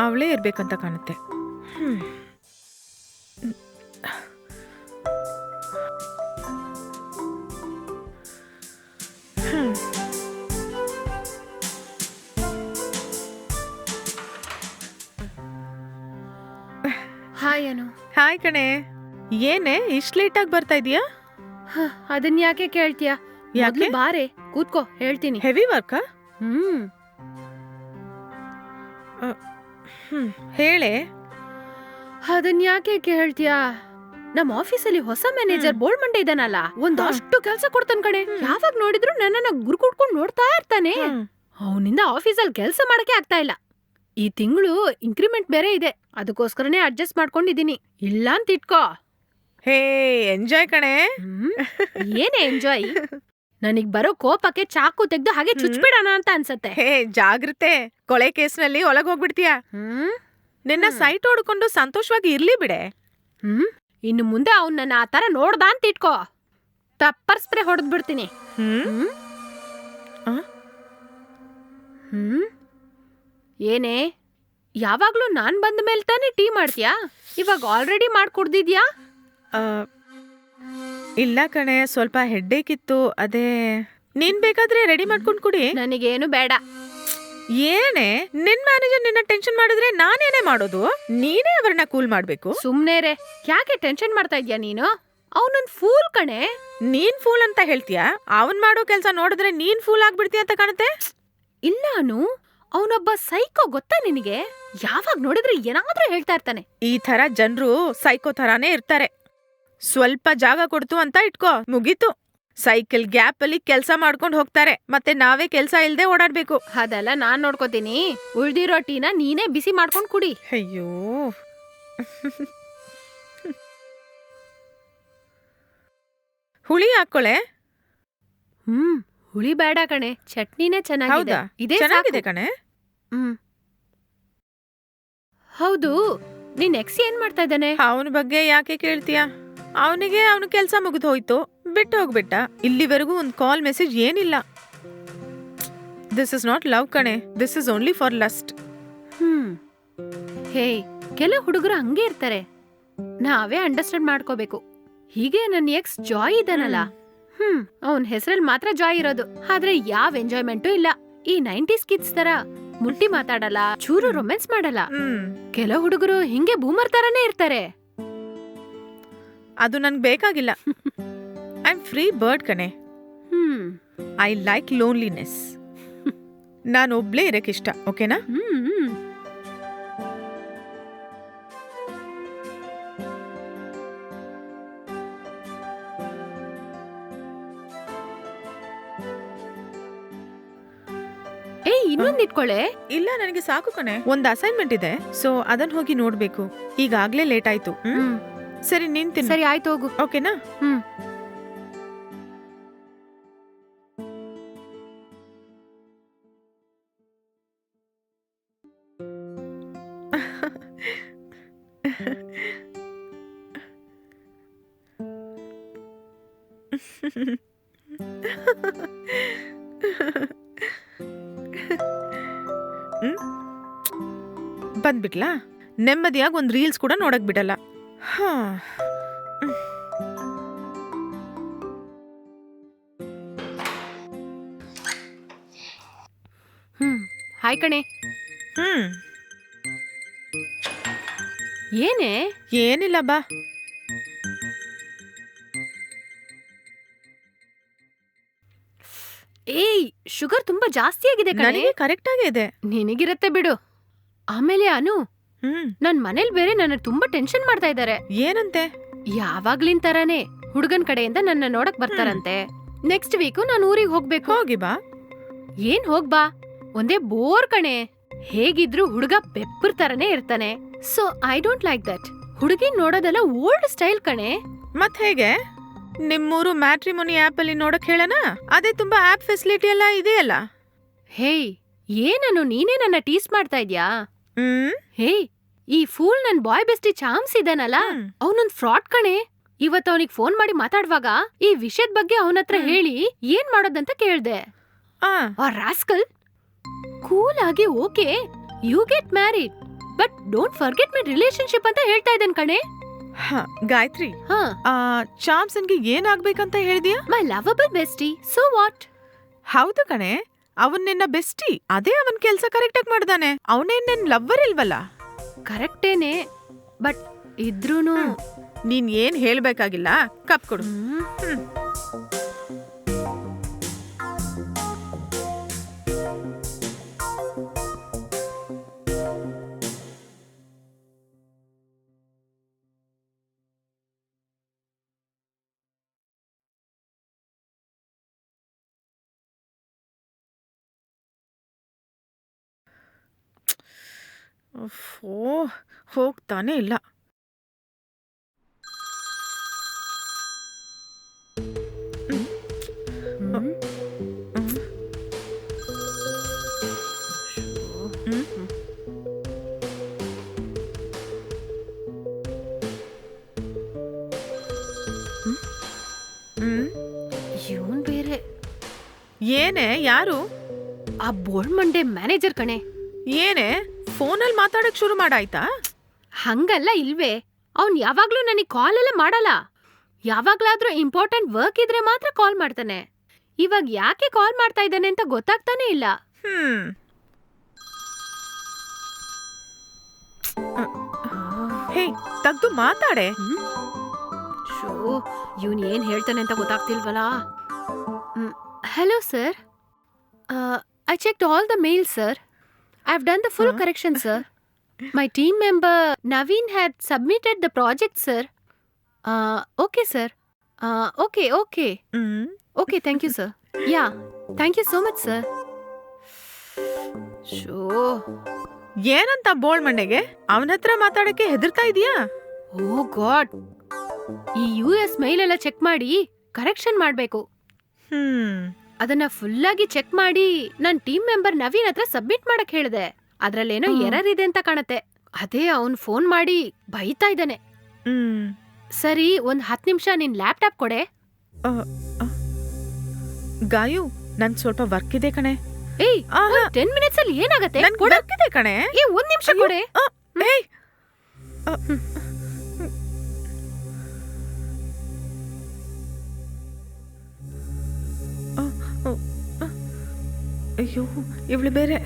ಅವಳೇ ಇರಬೇಕಂತ ಕಾಣುತ್ತೆ. ಹಾಯ್ ಅನು. ಹಾಯ್ ಕಣೆ. ಏನೇ ಇಷ್ಟು ಲೇಟಾಗಿ ಬರ್ತಾ ಇದೀಯಾ? ಅದನ್ನ ಅದನ್ ಯಾಕೆ ಕೇಳ್ತೀಯಾ? ಯಾಕೆ? ಬಾರೆ ಕೂತ್ಕೋ ಹೇಳ್ತೀನಿ. ಹೆವಿ ವರ್ಕಾ ಹ್ಮ್. ಹ್ಮ್. ಹೇಳೆ. ಅದನ್ ಯಾಕೆ ಕೇಳ್ತೀಯ? ನಮ್ಮ ಆಫೀಸಲ್ಲಿ ಹೊಸ ಮ್ಯಾನೇಜರ್ ಬೋಲ್ಡ್ ಮಂಡೆ ಇದಾನಲ್ಲ ಒಂದಷ್ಟು ಕೆಲಸ ಕೊಡ್ತಾನ ಕಣೆ. ಯಾವಾಗ ನೋಡಿದ್ರು ನನ್ನನ್ನ ಗುರುಕುಡ್ಕೊಂಡ್ ನೋಡ್ತಾ ಇರ್ತಾನೆ. ಅವನಿಂದ ಆಫೀಸಲ್ಲಿ ಕೆಲಸ ಮಾಡಕ್ಕೆ ಆಗ್ತಾ ಇಲ್ಲ. ಈ ತಿಂಗಳು ಇನ್ಕ್ರಿಮೆಂಟ್ ಬೇರೆ ಇದೆ. ಅದಕ್ಕೋಸ್ಕರನೇ ಅಡ್ಜಸ್ಟ್ ಮಾಡ್ಕೊಂಡಿದೀನಿ ಇಲ್ಲ ಅಂತ ಇಟ್ಕೋ. ಹೇ ಎಂಜಾಯ್ ಕಣೆ. ಏನೇ ಎಂಜಾಯ್ ನನಗ್ ಬರೋ ಕೋಪಕ್ಕೆ ಚಾಕು ತೆಗೆದು ಹಾಗೆ. ಚುಚ್ಬಿಡೋಣ ಅಂತ ಅನ್ಸತ್ತೆ. ಹೇ ಜಾಗ್ರತೆ. ಕೊಳೆ ಕೇಸ್ನಲ್ಲಿ ಒಳಗೆ ಹೋಗ್ಬಿಡ್ತೀಯಾ? ಹ್ಮ್? ನಿನ್ನ ಸೈಟ್ ಹೊಡ್ಕೊಂಡು ಸಂತೋಷವಾಗಿ ಇರ್ಲಿ ಬಿಡೆ. ಹ್ಮ್? ಇನ್ನು ಮುಂದೆ ಅವನನ್ನ ನನ್ನ ಆ ತರ ನೋಡ್ದ ಅಂತ ಇಟ್ಕೋ. ಪೆಪ್ಪರ್ ಸ್ಪ್ರೇ ಹೊಡೆದು ಬಿಡ್ತೀನಿ. ಹ್ಮ್? ಹ್ಮ್? ಏನೇ? ಯಾವಾಗ್ಲೂ ನಾನ್ ಬಂದ ಮೇಲೆ ತಾನೇ ಟೀ ಮಾಡ್ತೀಯಾ? ಇವಾಗ ಆಲ್ರೆಡಿ ಮಾಡ್ಕೊಡ್ದಿದ್ಯಾ ಇಲ್ಲ ಕಣೆ ಸ್ವಲ್ಪ ಹೆಡ್ಡೇಕಿತ್ತು ಅದೇ ನೀನ್ ಬೇಕಾದ್ರೆ ರೆಡಿ ಮಾಡ್ಕೊಂಡು ಕುಡಿ. ನನಗೇನು ಬೇಡ. ಏನೇ? ನಿನ್ ಮ್ಯಾನೇಜರ್ ನಿನ್ನ ಟೆನ್ಷನ್ ಮಾಡಿದ್ರೆ ನಾನೇನೇ ಮಾಡೋದು? ನೀನೇ ಅವ್ರನ್ನ ಕೂಲ್ ಮಾಡ್ಬೇಕು? ಸುಮ್ನೆ ರೇ ಯಾಕೆ ಟೆನ್ಷನ್ ಮಾಡ್ತಾ ಇದ್ಯಾ ನೀನು? ಅವನೊಂದ್ ಫೂಲ್ ಕಣೆ. ನೀನ್ ಫೂಲ್ ಅಂತ ಹೇಳ್ತೀಯಾ? ಅವನ್ ಮಾಡೋ ಕೆಲ್ಸ ನೋಡಿದ್ರೆ ನೀನ್ ಫೂಲ್ ಆಗ್ಬಿಡ್ತೀಯ ಅಂತ ಕಾಣುತ್ತೆ? ಇಲ್ಲಾನು ಅವನೊಬ್ಬ ಸೈಕೋ ಗೊತ್ತಾ ನಿನಗೆ? ಯಾವಾಗ ನೋಡಿದ್ರೆ ಏನಾದ್ರೂ ಹೇಳ್ತಾ ಇರ್ತಾನೆ. ಈ ತರ ಜನರು ಸೈಕೋ ತರಾನೇ ಇರ್ತಾರೆ. ಸ್ವಲ್ಪ ಜಾಗ ಕೊಡ್ತು ಅಂತ ಇಟ್ಕೋ. ಮುಗೀತು. ಸೈಕಲ್ ಗ್ಯಾಪ್ ಅಲ್ಲಿ ಕೆಲಸ ಮಾಡ್ಕೊಂಡು ಹೋಗ್ತಾರೆ ಮತ್ತೆ ನಾವೇ ಕೆಲಸ ಇಲ್ದೆ ಓಡಾಡ್ಬೇಕು. ಅದೆಲ್ಲ ನಾನ್ ನೋಡ್ಕೋತೀನಿ. ಉಳ್ದಿರೋ ಟೀನ ನೀನೇ ಬಿಸಿ ಮಾಡ್ಕೊಂಡು ಕುಡಿ. ಅಯ್ಯೋ. ಹುಳಿ ಹಾಕೊಳೆ? ಹ್ಮ್ ಹುಳಿ ಬೇಡ ಕಣೆ. ಚಟ್ನಿನೇ ಚೆನ್ನಾಗಿದೆ. ಹೌದಾ? ಇದೇ ಚೆನ್ನಾಗಿದೆ ಸಾಕು. ಕಣೆ. ಹ್ಮ್. ಹೌದು ನಿನ್ ಎಕ್ಸಿ ಏನ್ ಮಾಡ್ತಾ ಇದ್ದಾನೆ? ಅವನ ಬಗ್ಗೆ ಯಾಕೆ ಕೇಳ್ತೀಯ? ಅವನಿಗೆ ಅವನ ಕೆಲಸ ಮುಗಿದು ಹೋಯ್ತು. ಬಿಟ್ಟು ಹೋಗ್ಬಿಟ್ಟ ಇಲ್ಲಿವರೆಗೂ ಒಂದು ಕಾಲ್ ಮೆಸೇಜ್ ಏನಿಲ್ಲ. ದಿಸ್ ಇಸ್ ನಾಟ್ ಲವ್ ಕಣೆ. This is only for lust hmm. Hey ಕೆಲ ಹುಡುಗರು ಹಂಗೆ ಇರ್ತಾರೆ. ನಾವೇ ಅಂಡರ್ಸ್ಟ್ಯಾಂಡ್ ಮಾಡ್ಕೋಬೇಕು. ಹೀಗೆ ನನ್ನ ಎಕ್ಸ್ ಜಾಯ್ ಇದಾನಲ್ಲ ಹ್ಮ್. ಅವನ್ ಹೆಸರಲ್ಲಿ ಮಾತ್ರ ಜಾಯ್ ಇರೋದು. ಆದ್ರೆ ಯಾವ ಎಂಜಾಯ್ಮೆಂಟು ಇಲ್ಲ. ಈ ನೈಂಟೀಸ್ ಕಿಡ್ಸ್ ತರ ಮುಟ್ಟಿ ಮಾತಾಡಲ್ಲ ಚೂರು ರೊಮ್ಯಾನ್ಸ್ ಮಾಡಲ್ಲ. ಹ್ಮ್. ಕೆಲ ಹುಡುಗರು ಹಿಂಗೆ ಬೂಮರ್ ತರನೇ ಇರ್ತಾರೆ. ಅದು ನನ್ಗೆ ಬೇಕಾಗಿಲ್ಲ. ಐ ಆಮ್ ಫ್ರೀ ಬರ್ಡ್ ಕಣೆ. ಹ್ಮ್. ಐ ಲೈಕ್ ಲೋನ್ಲಿನೆಸ್ ನಾನು ಒಬ್ಳೇ ಇರಕ್ಕೆ ಇಷ್ಟ ಓಕೆನಾ? ಹ್ಮ್ ಇನ್ನೊಂದ್ ಇಟ್ಕೊಳ್ಳೆ ಇಲ್ಲ ನನಗೆ ಸಾಕು ಕಣೆ. ಒಂದ್ ಅಸೈನ್ಮೆಂಟ್ ಇದೆ ಸೊ ಅದನ್ನ ಹೋಗಿ ನೋಡ್ಬೇಕು. ಈಗಾಗ್ಲೇ ಲೇಟ್ ಆಯ್ತು ಹ್ಮ್? ಸರಿ ನಿಂತೀನಿ ಸರಿ ಆಯ್ತು ಹೋಗು. ಓಕೆನಾ? ಹ್ಮ್. ಬಂದ್ಬಿಟ್ಲಾ? ನೆಮ್ಮದಿಯಾಗಿ ಒಂದು ರೀಲ್ಸ್ ಕೂಡ ನೋಡಕ್ ಬಿಡಲ್ಲ. ಹಾಂ. ಹ್ಮ್. ಹಾಯ್ ಕಣೆ. ಹ್ಮ್. ಏನೇ? ಏನಿಲ್ಲ ಬಾ ಏಯ್ ಶುಗರ್ ತುಂಬಾ ಜಾಸ್ತಿ ಆಗಿದೆ ಕಣೆ. ನನಗೆ ಕರೆಕ್ಟ್ ಆಗೇ ಇದೆ. ನಿನಗಿರತ್ತೆ ಬಿಡು. ಆಮೇಲೆ ಅನು ಹ್ಮ್. ನನ್ ಮನೇಲಿ ಬೇರೆ ನನ್ನ ತುಂಬಾ ಟೆನ್ಷನ್ ಮಾಡ್ತಾ ಇದ್ದಾರೆ ಏನಂತೆ? ಯಾವಾಗ್ಲಿನ್ ತರಾನೇ ಹುಡುಗನ್ ಕಡೆಯಿಂದ ನನ್ನ ನೋಡಕ್ ಬರ್ತಾರಂತೆ. ನೆಕ್ಸ್ಟ್ ವೀಕು ನಾನು ಊರಿಗೆ ಹೋಗ್ಬೇಕು. ಹೋಗಿ ಬಾ. ಏನ್ ಹೋಗ್ಬಾ ಒಂದೇ ಬೋರ್ ಕಣೆ. ಹೇಗಿದ್ರು ಹುಡುಗ ಪೆಪ್ಪರ್ ತರನೇ ಇರ್ತಾನೆ. So I don't like that ಹುಡುಗಿ ನೋಡೋದೆಲ್ಲ ಓಲ್ಡ್ ಸ್ಟೈಲ್ ಕಣೆ. ಮತ್ ಹೇಗೆ? ನಿಮ್ಮೂರು ಮ್ಯಾಟ್ರಿಮೋನಿ ಆಪ್ ಅಲ್ಲಿ ನೋಡಕ್ ಹೇಳನ ಅದೇ ತುಂಬಾ ಆಪ್ ಫೆಸಿಲಿಟಿ ಎಲ್ಲ ಇದೆಯಲ್ಲ. ಹೇಯ್ ಏನನ್ನು ನೀನೇ ನನ್ನ ಟೀಸ್ ಮಾಡ್ತಾ ಇದ್ಯಾ? ಹ್ಮ್? ಹೇಯ್ ಈ ಫೂಲ್ ನನ್ ಬಾಯ್ ಬೆಸ್ಟಿ ಚಾಮ್ಸ್ ಇದಾನಲ್ಲ ಹ್ಮ್. ಅವನೊಂದ್ ಫ್ರಾಡ್ ಕಣೆ. ಇವತ್ ಅವನಿಗೆ ಫೋನ್ ಮಾಡಿ ಮಾತಾಡುವಾಗ ಈ ವಿಷಯದ ಬಗ್ಗೆ ಅವನತ್ರ. ಹೇಳಿ ಏನ್ ಮಾಡೋದಂತ ಕೇಳ್ದೆ. ಆ. ಆ ರಾಸ್ಕಲ್ ಕೂಲ್ ಆಗಿ okay you get married but don't forget my relationship ಅಂತ ಹೇಳ್ತಾ ಇದ್ದೇನೆ ಕಣೆ. ಹ, ಗಾಯತ್ರಿ ಹಾ. ಆ ಚಾಮ್ಸನ್ಗೆ ಏನಾಗ್ಬೇಕಂತ ಹೇಳಿದ್ಯಾ? My lovable bestie so what ಹೌದು ಕಣೆ ಅವನ್ ನಿನ್ನ ಬೆಸ್ಟಿ ಅದೇ ಅವನ್ ಕೆಲ್ಸ ಕರೆಕ್ಟ್ ಆಗಿ ಮಾಡ್ದಾನೆ. ಅವನೇನ್ ನಿನ್ ಲವ್ವರ್ ಇಲ್ವಲ್ಲ? ಕರೆಕ್ಟೇನೆ ಬಟ್ ಇದ್ರೂನು. ನೀನ್ ಏನ್ ಹೇಳ್ಬೇಕಾಗಿಲ್ಲ ಕಪ್ ಕೊಡು. ಹ್ಮ್. ಓ ಹೋಗ್ತಾನೆ ಇಲ್ಲ. ಇವ್ನ್ ಬೇರೆ ಏನೇ ಯಾರು? ಆ ಬೋಳ್ಮಂಡೆ ಮ್ಯಾನೇಜರ್ ಕಣೆ. ಏನೇ? ಫೋನಲ್ಲಿ ಮಾತಾಡಕ್ ಶುರು ಮಾಡಾಯ್ತಾ? ಹಂಗಲ್ಲ ಇಲ್ವೇ. ಅವ್ನ್ ಯಾವಾಗ್ಲೂ ನನಗೆ ಕಾಲ್ ಎಲ್ಲ ಮಾಡಲ್ಲ. ಯಾವಾಗ್ಲಾದ್ರೂ ಇಂಪಾರ್ಟೆಂಟ್ ವರ್ಕ್ ಇದ್ರೆ ಮಾತ್ರ ಕಾಲ್ ಮಾಡ್ತಾನೆ. ಇವಾಗ ಯಾಕೆ ಕಾಲ್ ಮಾಡ್ತಾ ಇದ್ದಾನೆ ಅಂತ ಗೊತ್ತಾಗ್ತಾನೆ ಇಲ್ಲ. ಹ್ಮ್. ಹೇ ತಗ್ದು ಮಾತಾಡೆ. ಶೋ ಇವನ್ ಏನ್ ಹೇಳ್ತಾನೆ ಅಂತ ಗೊತ್ತಾಗ್ತಿಲ್ವಲ್ಲ? Hello sir I check all the mail sir I done done the full Huh? Correction sir my team member Naveen the submitted sir. Project sir okay sir okay, okay hmm okay thank you sir yeah thank you so much sir ಶೋ ಏನಂತ ಬೋಳ್ ಮಂಡೆಗೆ? ಅವನ ಹತ್ರ ಮಾತಾಡಕ್ಕೆ ಹೆದರ್ತಾ ಇದೀಯಾ? Oh god ಈ ಯು ಎಸ್ ಮೈಲ್ ಎಲ್ಲ ಚೆಕ್ ಮಾಡಿ ಕರೆಕ್ಷನ್ ಮಾಡಬೇಕು. ಹ್ಮ್. ಅದನ್ನ ಫುಲ್ ಆಗಿ ಚೆಕ್ ಮಾಡಿ ನನ್ ಟೀಮ್ ಮೆಂಬರ್ ನವೀನ್ ಹತ್ರ ಸಬ್ಮಿಟ್ ಮಾಡಕ್ ಹೇಳಿದೆ. ಅದ್ರಲ್ಲೇನೋ ಹ್ಮ್. ಎರರ್ ಇದೆ ಅಂತ ಕಾಣತ್ತೆ. ಅದೇ ಅವ್ನ್ ಫೋನ್ ಮಾಡಿ ಬೈತಾ ಇದ್ದಾನೆ. ಹ್ಮ್. ಸರಿ ಒಂದ್ ಹತ್ ನಿಮಿಷ ನಿನ್ ಲ್ಯಾಪ್ಟಾಪ್ ಕೊಡೆ. ಗಾಯು ನನ್ ಸ್ವಲ್ಪ ವರ್ಕ್ ಇದೆ ಕಣೆ. ಏಯ್ ಆಹಾ, ಟೆನ್ ಮಿನಿಟ್ಸ್ ಅಲ್ಲಿ ಏನಾಗತ್ತೆ? ನನ್ ಕೊಡೆ. ವರ್ಕ್ ಇದೆ ಕಣೆ. ಏ ಒಂದ್ ನಿಮಿಷ ಅಯ್ಯೋ, ಕೊಡೆ. ಆ, ಏಯ್. ಆ, ಆ, ಅಯ್ಯೋ ಇವಳು ಬೇರೆ.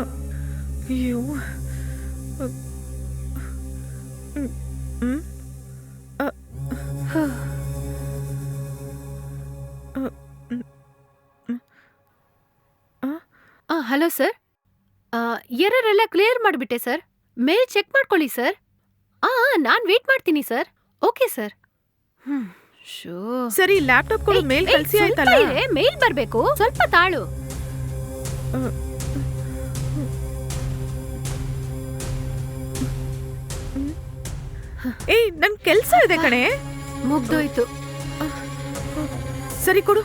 ಅಯ್ಯೋ. Hello sir. ಎರರ್ ಎಲ್ಲ ಕ್ಲಿಯರ್ ಮಾಡಿಬಿಟ್ಟೆ ಸರ್. ಮೇಲ್ ಚೆಕ್ ಮಾಡ್ಕೊಳ್ಳಿ ಸರ್. ಆ ನಾನು ವೇಟ್ ಮಾಡ್ತೀನಿ ಸರ್. Okay sir. ಹ್ಞೂ ಶೋ. ಸರಿ ಲ್ಯಾಪ್ಟಾಪ್ ಕೊಡು ಮೇಲ್ ಕಳಿಸಿ ಕಳ್ಸಿ ಆಯ್ತಲ್ಲ? ಮೇಲ್ ಬರಬೇಕು. ಸ್ವಲ್ಪ ತಾಳು. ಏಯ್ ನನ್ ಕೆಲ್ಸ ಇದೆ ಕಣೆ. ಮುಗ್ದೋಯ್ತು. ಸರಿ ಕೊಡು.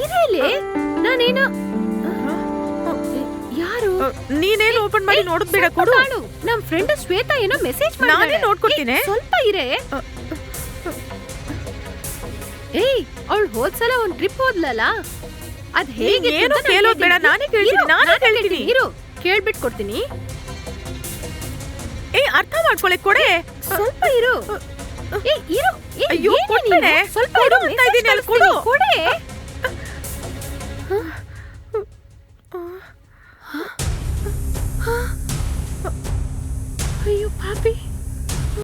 ಇರೇಲೆ ನಾನೇನೋ? ಯಾರು? ನೀನೇನು ಓಪನ್ ಮಾಡಿ ನೋಡೋದ್ ಬೇಡ ಕೊಡು. ತಾಳು. ನಮ್ ಫ್ರೆಂಡ್ ಶ್ವೇತಾ ಏನೋ ಮೆಸೇಜ್ ನಾನೇ ನೋಡ್ಕೊಳ್ತೀನಿ ಸ್ವಲ್ಪ ಇರೆ. ಏಯ್ ಅವಳು ಹೋದ್ಸಲ ಒಂದ್ ಟ್ರಿಪ್ ಹೋದ್ಲಲ್ಲ? ಅದ್ ಹೇಗೆ ಏನು ಕೇಳೋದ್ ಬೇಡ, ನಾನೇ ಕೇಳ್ತೀನಿ, ನಾನೇ ಕೇಳ್ತೀನಿ. ಇರು. ಕೇಳ್ಬಿಟ್ ಕೊಡ್ತೀನಿ ಏ ಅರ್ಥ ಮಾಡ್ಕೊಳ್ಳಿ ಕೊಡೆ. ಸ್ವಲ್ಪ ಇರು. ಏ ಇರು. ಅಯ್ಯೋ, ಏನೇ ಸ್ವಲ್ಪ ಕೊಡು ಅಂತ ಇದೀನಿ, ಅಲ್ಲಿ ಕೊಡು. ಕೊಡೆ.